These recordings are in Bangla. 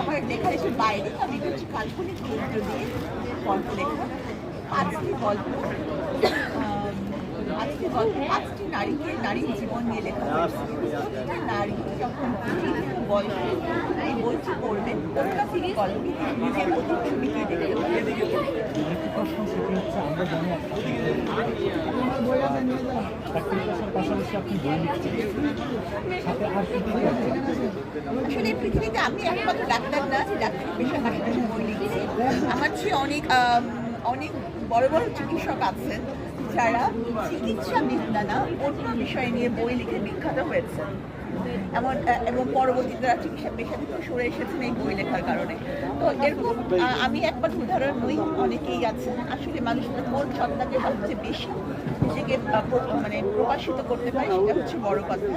আমার লেখা এসে বাইরে, আমি হচ্ছে কাল্পনিক চরিত্র দিয়ে গল্প লেখা। পাঁচটি গল্প পাঁচটি গল্প পাঁচটি নারীকে নারীর জীবন নিয়ে লেখা প্রতিটা নারী যখন বয়সে এই বইটি পড়বেন কোনো না কোনো গল্পে নিজের প্রতিচ্ছবিকে দেখতে পাবেন। আরেকটি প্রশ্ন সেটি হচ্ছে আমরা জানি চাকরি পেশার পাশাপাশি আপনি বই সাথে আর কি? আসলে পৃথিবীতে আমি একমাত্র ডাক্তার না যে ডাক্তার পেশার বই লিখছি আমার চেয়ে অনেক অনেক বড় বড় চিকিৎসক আছেন যারা চিকিৎসা বিদ্যা না, অন্য বিষয় নিয়ে বই লিখে বিখ্যাত হয়েছে এমন এবং পরবর্তীতে তারা চিকিৎসা পেশা থেকে সরে এসেছেন এই বই লেখার কারণে। তো এরকম আমি একবার উদাহরণ নই অনেকেই আছেন। আসলে মানুষের কোন সত্তাকে সবচেয়ে বেশি নিজেকে মানে প্রকাশিত করতে পারে সেটা হচ্ছে বড় কথা।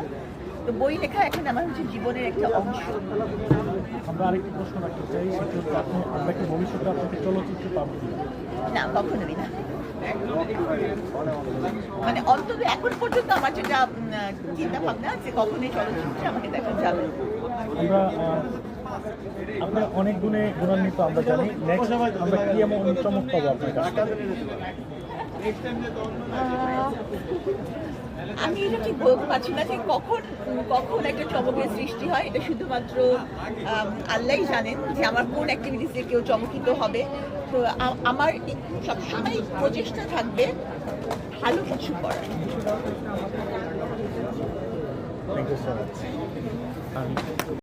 তো বই লেখা এখন আমার হচ্ছে জীবনের একটা অংশ। আমরা আরেকটি প্রশ্ন রাখতে চাই সেটি হচ্ছে আমরা কি ভবিষ্যতে আপনাকে চলচ্চিত্রে পাবো না কখনোই না। মানে অন্তত এখন পর্যন্ত আমার যেটা চিন্তা ভাবনা যে কখনই চলচ্চিত্রে আমাকে দেখা যাবে আমরা আপনার অনেক গুণে গুণান্বিত, আমরা জানি। নেক্সট আমরা কি এমন চমক পাবো আপনার কাছ আমি এটা ঠিক বলতে পারছি না যে কখন কখন একটা চমকের সৃষ্টি হয়। এটা শুধুমাত্র আল্লাহই জানেন যে আমার কোন অ্যাক্টিভিটিসে কেউ চমকিত হবে। তো আমার সবসময় প্রচেষ্টা থাকবে ভালো কিছু করার।